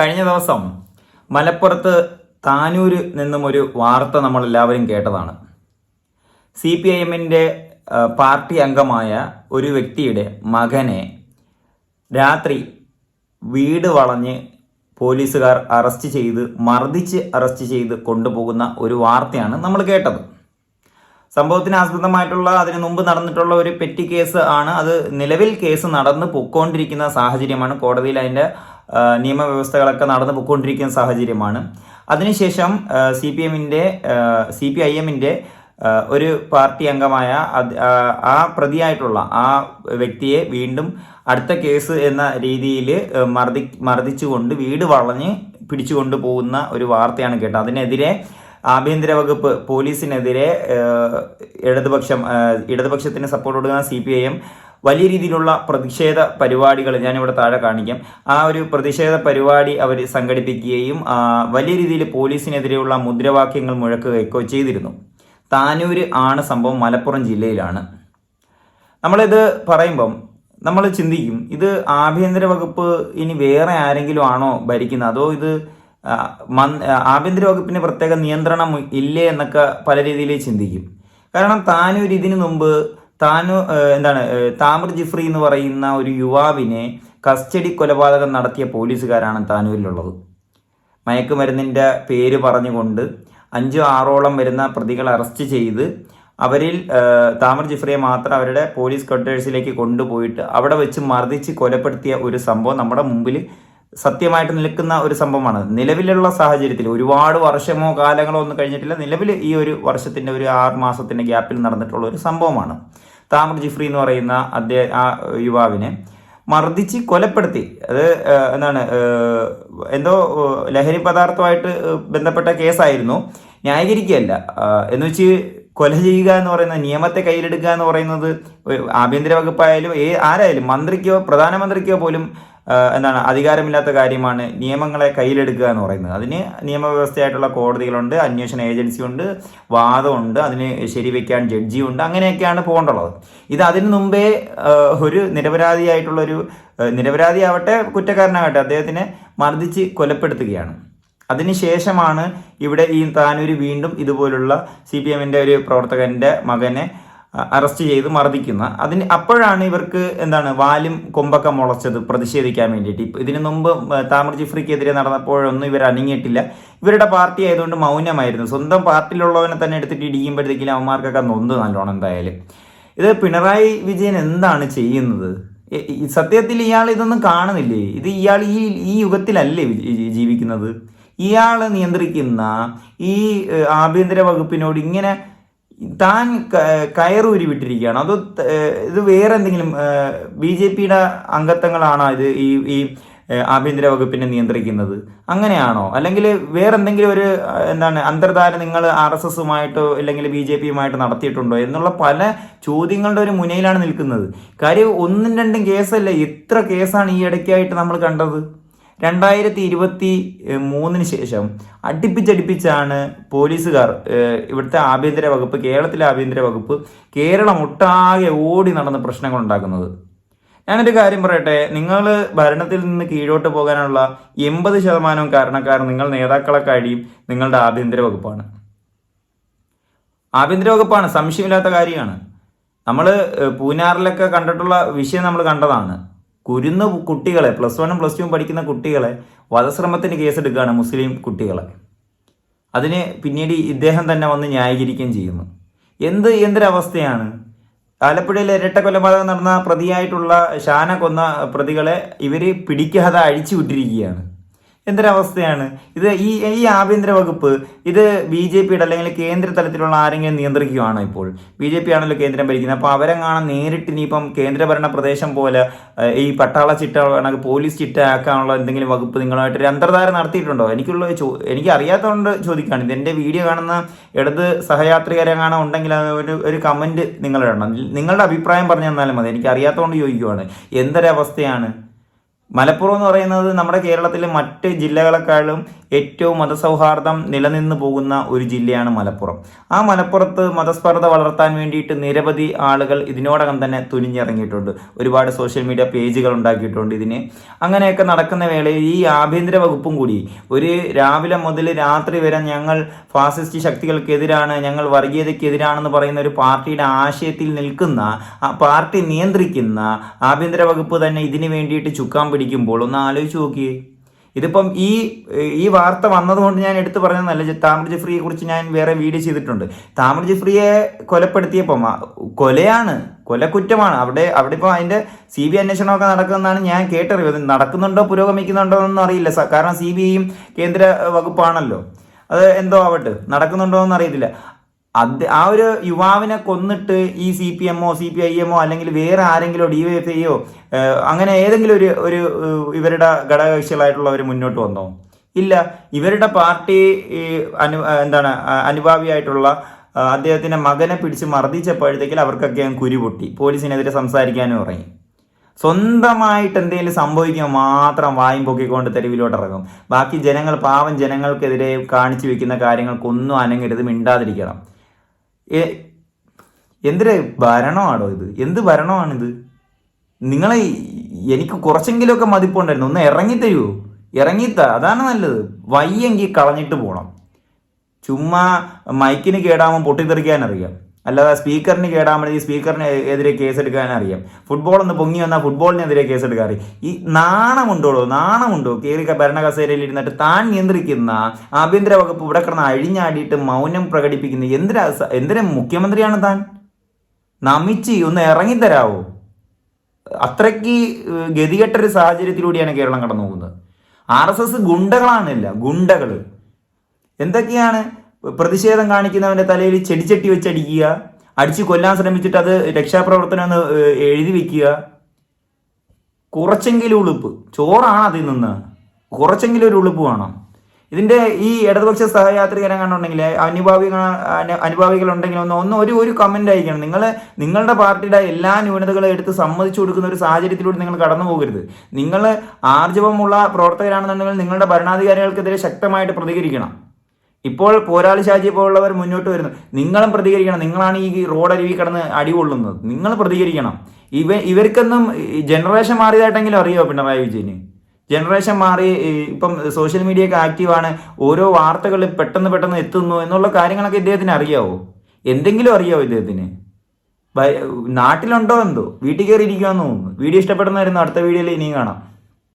കഴിഞ്ഞ ദിവസം മലപ്പുറത്ത് താനൂര് നിന്നും ഒരു വാർത്ത നമ്മൾ എല്ലാവരും കേട്ടതാണ്. സി പി ഐ എമ്മിന്റെ പാർട്ടി അംഗമായ ഒരു വ്യക്തിയുടെ മകനെ രാത്രി വീട് വളഞ്ഞ് പോലീസുകാർ അറസ്റ്റ് ചെയ്ത് മർദ്ദിച്ച് അറസ്റ്റ് ചെയ്ത് കൊണ്ടുപോകുന്ന ഒരു വാർത്തയാണ് നമ്മൾ കേട്ടത്. സംഭവത്തിന് ആസ്പദമായിട്ടുള്ള അതിന് മുമ്പ് നടന്നിട്ടുള്ള ഒരു പെറ്റി കേസ് ആണ്. അത് നിലവിൽ കേസ് നടന്ന് പൊക്കോണ്ടിരിക്കുന്ന സാഹചര്യമാണ് കോടതിയിൽ അതിന്റെ നിയമവ്യവസ്ഥകളൊക്കെ നടന്നു പോയിക്കൊണ്ടിരിക്കുന്ന സാഹചര്യമാണ്. അതിനുശേഷം സി പി എമ്മിന്റെ സി പി ഐ എമ്മിന്റെ ഒരു പാർട്ടി അംഗമായ ആ, പ്രതിയായിട്ടുള്ള ആ വ്യക്തിയെ വീണ്ടും അടുത്ത കേസ് എന്ന രീതിയിൽ മർദ്ദി മർദ്ദിച്ചുകൊണ്ട് വീട് വളഞ്ഞ് പിടിച്ചുകൊണ്ട് പോകുന്ന ഒരു വാർത്തയാണ് കേട്ടത്. അതിനെതിരെ ആഭ്യന്തര വകുപ്പ് പോലീസിനെതിരെ ഇടതുപക്ഷം ഇടതുപക്ഷത്തിന് സപ്പോർട്ട് കൊടുക്കുന്ന സി പി ഐ എം വലിയ രീതിയിലുള്ള പ്രതിഷേധ പരിപാടികൾ ഞാനിവിടെ താഴെ കാണിക്കാം. ആ ഒരു പ്രതിഷേധ പരിപാടി അവർ സംഘടിപ്പിക്കുകയും വലിയ രീതിയിൽ പോലീസിനെതിരെയുള്ള മുദ്രാവാക്യങ്ങൾ മുഴക്കുകയൊക്കെ ചെയ്തിരുന്നു. താനൂര് ആണ് സംഭവം മലപ്പുറം ജില്ലയിലാണ്. നമ്മളിത് പറയുമ്പം നമ്മൾ ചിന്തിക്കും ഇത് ആഭ്യന്തര വകുപ്പ് ഇനി വേറെ ആരെങ്കിലും ആണോ ഭരിക്കുന്നത്? അതോ ഇത് ആഭ്യന്തര വകുപ്പിന് പ്രത്യേക നിയന്ത്രണം ഇല്ലേ എന്നൊക്കെ പല രീതിയിൽ ചിന്തിക്കും. കാരണം താനൂർ ഇതിനു മുമ്പ് താനു എന്താണ് താമർ ജിഫ്രി എന്ന് പറയുന്ന ഒരു യുവാവിനെ കസ്റ്റഡി കൊലപാതകം നടത്തിയ പോലീസുകാരാണ് താനൂരിലുള്ളത്. മയക്കുമരുന്നിന്റെ പേര് പറഞ്ഞുകൊണ്ട് അഞ്ചോ ആറോളം വരുന്ന പ്രതികളെ അറസ്റ്റ് ചെയ്ത് അവരിൽ താമർ ജിഫ്രിയെ മാത്രം അവരുടെ പോലീസ് ക്വാർട്ടേഴ്സിലേക്ക് കൊണ്ടുപോയിട്ട് അവിടെ വെച്ച് മർദ്ദിച്ച് കൊലപ്പെടുത്തിയ ഒരു സംഭവം നമ്മുടെ മുമ്പിൽ സത്യമായിട്ട് നിൽക്കുന്ന ഒരു സംഭവമാണ്. നിലവിലുള്ള സാഹചര്യത്തിൽ ഒരുപാട് വർഷമോ കാലങ്ങളോ ഒന്നും കഴിഞ്ഞിട്ടില്ല. നിലവിൽ ഈ ഒരു വർഷത്തിന്റെ ഒരു ആറ് മാസത്തിന്റെ ഗ്യാപ്പിൽ നടന്നിട്ടുള്ള ഒരു സംഭവമാണ്. താമർ ജിഫ്രി എന്ന് പറയുന്ന അദ്ദേഹം ആ യുവാവിനെ മർദ്ദിച്ച് കൊലപ്പെടുത്തി. അത് എന്താണ് എന്തോ ലഹരി പദാർത്ഥമായിട്ട് ബന്ധപ്പെട്ട കേസായിരുന്നു. ന്യായീകരിക്കുകയല്ല. എന്ന് വെച്ച് കൊല ചെയ്യുക എന്ന് പറയുന്ന നിയമത്തെ കയ്യിലെടുക്കുക എന്ന് പറയുന്നത് ആഭ്യന്തര വകുപ്പായാലും ഏ ആരായാലും മന്ത്രിക്കോ പ്രധാനമന്ത്രിക്കോ പോലും എന്താണ് അധികാരമില്ലാത്ത കാര്യമാണ് നിയമങ്ങളെ കയ്യിലെടുക്കുക എന്ന് പറയുന്നത്. അതിന് നിയമവ്യവസ്ഥയായിട്ടുള്ള കോടതികളുണ്ട് അന്വേഷണ ഏജൻസി ഉണ്ട് വാദമുണ്ട് അതിന് ശരിവെക്കാൻ ജഡ്ജിയുണ്ട് അങ്ങനെയൊക്കെയാണ് പോകേണ്ടുള്ളത്. ഇത് അതിനു മുമ്പേ ഒരു നിരപരാധിയായിട്ടുള്ളൊരു നിരപരാധിയാവട്ടെ കുറ്റക്കാരനാകട്ടെ അദ്ദേഹത്തിനെ മർദ്ദിച്ച് കൊലപ്പെടുത്തുകയാണ്. അതിനുശേഷമാണ് ഇവിടെ ഈ താനൂര് വീണ്ടും ഇതുപോലുള്ള സി പി എമ്മിന്റെ ഒരു പ്രവർത്തകന്റെ മകനെ അറസ്റ്റ് ചെയ്ത് മർദ്ദിക്കുന്ന. അതിന് അപ്പോഴാണ് ഇവർക്ക് എന്താണ് വാലും കൊമ്പൊക്കെ മുളച്ചത് പ്രതിഷേധിക്കാൻ വേണ്ടിയിട്ട്. ഇതിനു മുമ്പ് താമർ ജിഫ്രിക്കെതിരെ നടന്നപ്പോഴൊന്നും ഇവർ അനങ്ങിയിട്ടില്ല ഇവരുടെ പാർട്ടി ആയതുകൊണ്ട് മൗനമായിരുന്നു. സ്വന്തം പാർട്ടിയിലുള്ളവനെ തന്നെ എടുത്തിട്ട് ഇടിക്കുമ്പോഴത്തേക്കും അവന്മാർക്കൊക്കെ നൊന്ത് നല്ലോണം എന്തായാലും. ഇത് പിണറായി വിജയൻ എന്താണ് ചെയ്യുന്നത്? സത്യത്തിൽ ഇയാൾ ഇതൊന്നും കാണുന്നില്ലേ? ഇത് ഇയാൾ ഈ ഈ യുഗത്തിലല്ലേ ജീവിക്കുന്നത്? ഇയാൾ നിയന്ത്രിക്കുന്ന ഈ ആഭ്യന്തര വകുപ്പിനോട് ഇങ്ങനെ താൻ കയറൂരി വിട്ടിരിക്കുകയാണ് അതോ ഇത് വേറെ എന്തെങ്കിലും ബി ജെ പിയുടെ അംഗത്വങ്ങളാണോ ഇത് ഈ ഈ ആഭ്യന്തര വകുപ്പിനെ നിയന്ത്രിക്കുന്നത്? അങ്ങനെയാണോ? അല്ലെങ്കിൽ വേറെ എന്തെങ്കിലും ഒരു എന്താണ് അന്തർധാര നിങ്ങൾ ആർ എസ് എസുമായിട്ടോ അല്ലെങ്കിൽ ബി ജെ പിയുമായിട്ട് നടത്തിയിട്ടുണ്ടോ എന്നുള്ള പല ചോദ്യങ്ങളുടെ ഒരു മുനയിലാണ് നിൽക്കുന്നത്. കാര്യം ഒന്നും രണ്ടും കേസല്ല? എത്ര കേസാണ് ഈ ഇടയ്ക്കായിട്ട് നമ്മൾ കണ്ടത്. രണ്ടായിരത്തി ഇരുപത്തി മൂന്നിന് ശേഷം അടുപ്പിച്ചടുപ്പിച്ചാണ് പോലീസുകാർ ഇവിടുത്തെ ആഭ്യന്തര വകുപ്പ് കേരളത്തിലെ ആഭ്യന്തര വകുപ്പ് കേരളം ഒട്ടാകെ ഓടി നടന്ന പ്രശ്നങ്ങൾ ഉണ്ടാക്കുന്നത് ഞാനൊരു കാര്യം പറയട്ടെ നിങ്ങൾ ഭരണത്തിൽ നിന്ന് കീഴോട്ട് പോകാനുള്ള എൺപത് ശതമാനവും കാരണക്കാർ നിങ്ങൾ നേതാക്കളെ കഴിയും നിങ്ങളുടെ ആഭ്യന്തര വകുപ്പാണ്. ആഭ്യന്തര വകുപ്പാണ് സംശയമില്ലാത്ത കാര്യമാണ്. നമ്മൾ പൂനാറിലൊക്കെ കണ്ടിട്ടുള്ള വിഷയം നമ്മൾ കണ്ടതാണ്. കുരുന്ന് കുട്ടികളെ പ്ലസ് വണ്ണും പ്ലസ് ടുവും പഠിക്കുന്ന കുട്ടികളെ വധശ്രമത്തിന് കേസെടുക്കുകയാണ് മുസ്ലിം കുട്ടികളെ. അതിന് പിന്നീട് ഇദ്ദേഹം തന്നെ വന്ന് ന്യായീകരിക്കുകയും ചെയ്യുന്നു. എന്ത് എന്തൊരവസ്ഥയാണ് ആലപ്പുഴയിലെ ഇരട്ട കൊലപാതകം നടന്ന പ്രതിയായിട്ടുള്ള ഷാന കൊന്ന പ്രതികളെ ഇവർ പിടിക്കാതെ അഴിച്ചു വിട്ടിരിക്കുകയാണ്. എന്തൊരവസ്ഥയാണ്? ഇത് ഈ ഈ ആഭ്യന്തര വകുപ്പ് ഇത് ബി ജെ പിയുടെ അല്ലെങ്കിൽ കേന്ദ്ര തലത്തിലുള്ള ആരെങ്കിലും നിയന്ത്രിക്കുകയാണോ ഇപ്പോൾ? ബി ജെ പി ആണല്ലോ കേന്ദ്രം ഭരിക്കുന്നത്. അപ്പോൾ അവരെങ്ങാണം നേരിട്ട് ഇനിയിപ്പം കേന്ദ്രഭരണ പ്രദേശം പോലെ ഈ പട്ടാള ചിട്ട പോലീസ് ചിട്ട ആക്കാനുള്ള എന്തെങ്കിലും വകുപ്പ് നിങ്ങളുമായിട്ട് ഒരു അന്തർധാര നടത്തിയിട്ടുണ്ടോ? എനിക്കുള്ള ചോ എനിക്ക് അറിയാത്തതുകൊണ്ട് ചോദിക്കുകയാണ്. ഇത് എന്റെ വീഡിയോ കാണുന്ന ഇടത് സഹയാത്രികരെങ്ങാണം ഉണ്ടെങ്കിൽ അത് ഒരു ഒരു കമന്റ് നിങ്ങൾ ഇടണം നിങ്ങളുടെ അഭിപ്രായം പറഞ്ഞു തന്നാലും മതി. എനിക്ക് അറിയാത്തതുകൊണ്ട് ചോദിക്കുവാണ്. എന്തൊരവസ്ഥയാണ്? മലപ്പുറം എന്ന് പറയുന്നത് നമ്മുടെ കേരളത്തിലെ മറ്റ് ജില്ലകളെക്കാളും ഏറ്റവും മതസൗഹാർദ്ദം നിലനിന്ന് പോകുന്ന ഒരു ജില്ലയാണ് മലപ്പുറം. ആ മലപ്പുറത്ത് മതസ്പർദ്ധ വളർത്താൻ വേണ്ടിയിട്ട് നിരവധി ആളുകൾ ഇതിനോടകം തന്നെ തുനിഞ്ഞിറങ്ങിയിട്ടുണ്ട്. ഒരുപാട് സോഷ്യൽ മീഡിയ പേജുകൾ ഉണ്ടാക്കിയിട്ടുണ്ട് ഇതിന്. അങ്ങനെയൊക്കെ നടക്കുന്ന വേളയിൽ ഈ ആഭ്യന്തര വകുപ്പും കൂടി ഒരു രാവിലെ മുതൽ രാത്രി വരെ ഞങ്ങൾ ഫാസിസ്റ്റ് ശക്തികൾക്കെതിരാണ് ഞങ്ങൾ വർഗീയതയ്ക്കെതിരാണെന്ന് പറയുന്ന ഒരു പാർട്ടിയുടെ ആശയത്തിൽ നിൽക്കുന്ന ആ പാർട്ടി നിയന്ത്രിക്കുന്ന ആഭ്യന്തര വകുപ്പ് തന്നെ ഇതിനു വേണ്ടിയിട്ട് ചുക്കാൻ പിടിക്കുമ്പോൾ ഒന്ന് ആലോചിച്ച് നോക്കിയേ. ഇതിപ്പം ഈ ഈ വാർത്ത വന്നതുകൊണ്ട് ഞാൻ എടുത്തു പറഞ്ഞതല്ല താമര ജിഫ്രിയെ കുറിച്ച് ഞാൻ വേറെ വീഡിയോ ചെയ്തിട്ടുണ്ട്. താമര ജിഫ്രിയെ കൊലപ്പെടുത്തിയപ്പം കൊലയാണ് കൊലക്കുറ്റമാണ്. അവിടെ അവിടെ ഇപ്പോൾ അതിന്റെ സി ബി അന്വേഷണമൊക്കെ നടക്കുന്നതാണ് ഞാൻ കേട്ടറിവ് നടക്കുന്നുണ്ടോ പുരോഗമിക്കുന്നുണ്ടോ എന്നൊന്നും അറിയില്ല. കാരണം സി ബി ഐയും കേന്ദ്ര വകുപ്പാണല്ലോ. അത് എന്തോ ആവട്ടെ നടക്കുന്നുണ്ടോ എന്ന് അറിയത്തില്ല അത് ആ ഒരു യുവാവിനെ കൊന്നിട്ട് ഈ സി പി എമ്മോ സി പി ഐ എമ്മോ അല്ലെങ്കിൽ വേറെ ആരെങ്കിലും ഡി വൈ എഫ് ഐയോ അങ്ങനെ ഏതെങ്കിലും ഒരു ഒരു ഇവരുടെ ഘടകകക്ഷികളായിട്ടുള്ളവർ മുന്നോട്ട് വന്നോ? ഇല്ല. ഇവരുടെ പാർട്ടി അനു എന്താണ് അനുഭാവിയായിട്ടുള്ള അദ്ദേഹത്തിന്റെ മകനെ പിടിച്ച് മർദ്ദിച്ചപ്പോഴത്തേക്കിൽ അവർക്കൊക്കെ കുരു പൊട്ടി പോലീസിനെതിരെ സംസാരിക്കാനും ഇറങ്ങി. സ്വന്തമായിട്ട് എന്തെങ്കിലും സംഭവിക്കുമ്പോൾ മാത്രം വായും പൊക്കിക്കൊണ്ട് തെരുവിലോട്ട് ഇറങ്ങും. ബാക്കി ജനങ്ങൾ പാവം ജനങ്ങൾക്കെതിരെ കാണിച്ചു വെക്കുന്ന കാര്യങ്ങൾക്കൊന്നും അനങ്ങരുത് മിണ്ടാതിരിക്കണം. എന്തൊരു ഭരണമാണോ ഇത്? എന്ത് ഭരണമാണിത്? നിങ്ങളെ എനിക്ക് കുറച്ചെങ്കിലുമൊക്കെ മതിപ്പുണ്ടായിരുന്നു. ഒന്ന് ഇറങ്ങിത്തരുമോ ഇറങ്ങിത്ത. അതാണ് നല്ലത്. വയ്യെങ്കിൽ കളഞ്ഞിട്ട് പോകണം ചുമ്മാ മൈക്കിന് കേടാകുമ്പോൾ പൊട്ടിത്തെറിക്കാൻ അറിയാം. അല്ലാതെ സ്പീക്കറിന് കേടാൻ ഈ സ്പീക്കറിന് എതിരെ കേസെടുക്കാൻ അറിയാം. ഫുട്ബോൾ ഒന്ന് പൊങ്ങി വന്നാൽ ഫുട്ബോളിനെതിരെ കേസെടുക്കാൻ അറിയാം. ഈ നാണമുണ്ടോളൂ നാണമുണ്ടോ? കയറി ഭരണകസേരയിൽ ഇരുന്നിട്ട് താൻ നിയന്ത്രിക്കുന്ന ആഭ്യന്തര വകുപ്പ് ഇവിടെ കിടന്ന് അഴിഞ്ഞാടിയിട്ട് മൗനം പ്രകടിപ്പിക്കുന്ന എന്തിനാ എന്തിനും മുഖ്യമന്ത്രിയാണ് താൻ? നമിച്ച് ഒന്ന് ഇറങ്ങിത്തരാവോ? അത്രയ്ക്ക് ഗതികെട്ട ഗതികെട്ടൊരു സാഹചര്യത്തിലൂടെയാണ് കേരളം കടന്നു പോകുന്നത് ആർ എസ് എസ് ഗുണ്ടകളാണില്ല ഗുണ്ടകൾ എന്തൊക്കെയാണ്? പ്രതിഷേധം കാണിക്കുന്നവന്റെ തലയിൽ ചെടിച്ചട്ടി വെച്ചടിക്കുക അടിച്ച് കൊല്ലാൻ ശ്രമിച്ചിട്ട് അത് രക്ഷാപ്രവർത്തനം എന്ന് എഴുതി വെക്കുക. കുറച്ചെങ്കിലും ഉളുപ്പ്. ചോറാണ് അതിൽ നിന്ന്. കുറച്ചെങ്കിലും ഒരു ഉളുപ്പ് വേണം. ഇതിന്റെ ഈ ഇടതുപക്ഷ സഹയാത്രികരെ കണ്ടുണ്ടെങ്കിൽ അനുഭാവിക അനുഭാവികൾ ഉണ്ടെങ്കിൽ ഒന്ന് ഒന്ന് ഒരു ഒരു കമന്റ് അയക്കണം. നിങ്ങൾ നിങ്ങളുടെ പാർട്ടിയുടെ എല്ലാ ന്യൂനതകളും എടുത്ത് സമ്മതിച്ചു കൊടുക്കുന്ന ഒരു സാഹചര്യത്തിലൂടെ നിങ്ങൾ കടന്നു പോകരുത്. നിങ്ങൾ ആർജവമുള്ള പ്രവർത്തകരാണെന്നുണ്ടെങ്കിൽ നിങ്ങളുടെ ഭരണാധികാരികൾക്കെതിരെ ശക്തമായിട്ട് പ്രതികരിക്കണം. ഇപ്പോൾ പോരാളി ഷാജി പോലുള്ളവർ മുന്നോട്ട് വരുന്നു. നിങ്ങളും പ്രതികരിക്കണം. നിങ്ങളാണ് ഈ റോഡരുവി കിടന്ന് അടികൊള്ളുന്നത് നിങ്ങൾ പ്രതികരിക്കണം. ഇവ ഇവർക്കൊന്നും ജനറേഷൻ മാറിയതായിട്ടെങ്കിലും അറിയോ പിണറായി വിജയന്? ജനറേഷൻ മാറി ഇപ്പം സോഷ്യൽ മീഡിയ ഒക്കെ ആക്റ്റീവാണ്. ഓരോ വാർത്തകൾ പെട്ടെന്ന് പെട്ടെന്ന് എത്തുന്നു എന്നുള്ള കാര്യങ്ങളൊക്കെ ഇദ്ദേഹത്തിന് അറിയാവോ? എന്തെങ്കിലും അറിയാവോ ഇദ്ദേഹത്തിന്? നാട്ടിലുണ്ടോ എന്തോ? വീട്ടിൽ കയറി ഇരിക്കുമെന്ന് തോന്നുന്നു. വീഡിയോ ഇഷ്ടപ്പെടുന്നതായിരുന്നു അടുത്ത വീഡിയോയിൽ ഇനിയും കാണാം.